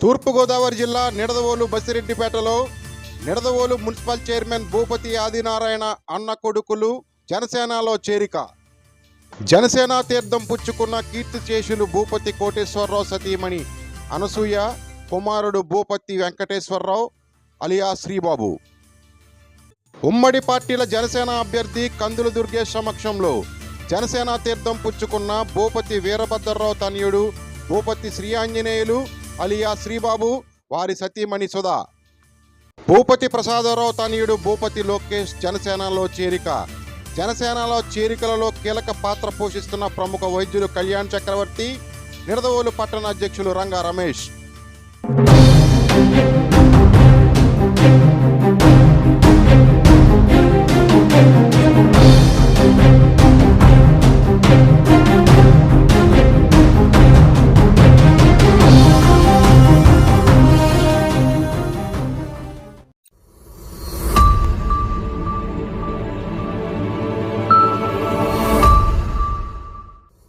తూర్పుగోదావరి జిల్లా నిడదవోలు బసిరెడ్డిపేటలో Nidadavolu municipal chairman Bhupathi Adinarayana అన్న కొడుకులు జనసేనలో చేరిక. జనసేన తీర్థం పుచ్చుకున్న కీర్తి చేసులు భూపతి కోటేశ్వరరావు సతీమణి అనసూయ కుమారుడు భూపతి వెంకటేశ్వరరావు అలియా శ్రీబాబు. ఉమ్మడి పార్టీల జనసేన అభ్యర్థి కందుల దుర్గేష్ సమక్షంలో జనసేన తీర్థం పుచ్చుకున్న భూపతి వీరభద్రరావు తనయుడు భూపతి శ్రీ ఆంజనేయులు అలియా శ్రీబాబు వారి సతీమణి సుధా. భూపతి ప్రసాదరావు తనయుడు భూపతి లోకేష్ జనసేనలో చేరిక. జనసేనలో చేరికలలో కీలక పాత్ర పోషిస్తున్న ప్రముఖ వైద్యులు కళ్యాణ్ చక్రవర్తి నిడదవోలు పట్టణ అధ్యక్షులు రంగా రమేష్.